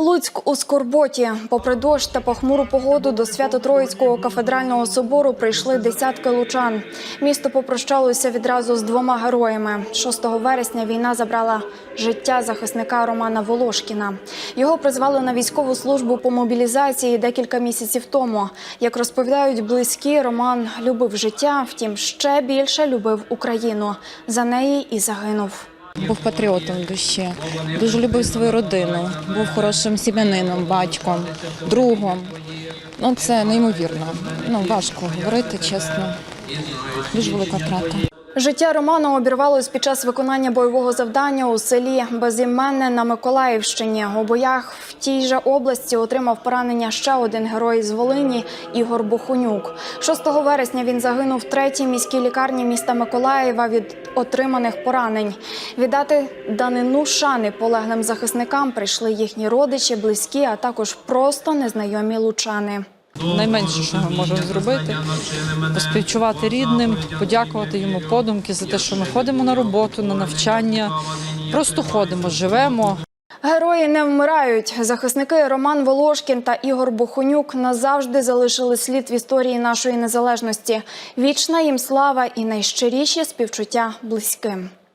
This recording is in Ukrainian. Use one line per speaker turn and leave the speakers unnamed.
Луцьк у скорботі. Попри дощ та похмуру погоду до Свято-Троїцького кафедрального собору прийшли десятки лучан. Місто попрощалося відразу з двома героями. 6 вересня війна забрала життя захисника Романа Волошкіна. Його призвали на військову службу по мобілізації декілька місяців тому. Як розповідають близькі, Роман любив життя, втім ще більше любив Україну. За неї і загинув.
Був патріотом душі, дуже любив свою родину, був хорошим сім'янином, батьком, другом. Ну це неймовірно. Ну важко говорити, чесно. Дуже велика втрата.
Життя Романа обірвалось під час виконання бойового завдання у селі Безіменне на Миколаївщині. У боях в тій же області отримав поранення ще один герой з Волині Ігор Бохунюк. 6 вересня він загинув в третій міській лікарні міста Миколаєва від отриманих поранень. Віддати данину шани полеглим захисникам прийшли їхні родичі, близькі, а також просто незнайомі лучани.
Найменше, що ми можемо зробити, поспівчувати рідним, подякувати йому подумки за те, що ми ходимо на роботу, на навчання, просто ходимо, живемо.
Герої не вмирають. Захисники Роман Волошкін та Ігор Бохонюк назавжди залишили слід в історії нашої незалежності. Вічна їм слава і найщиріші співчуття близьким.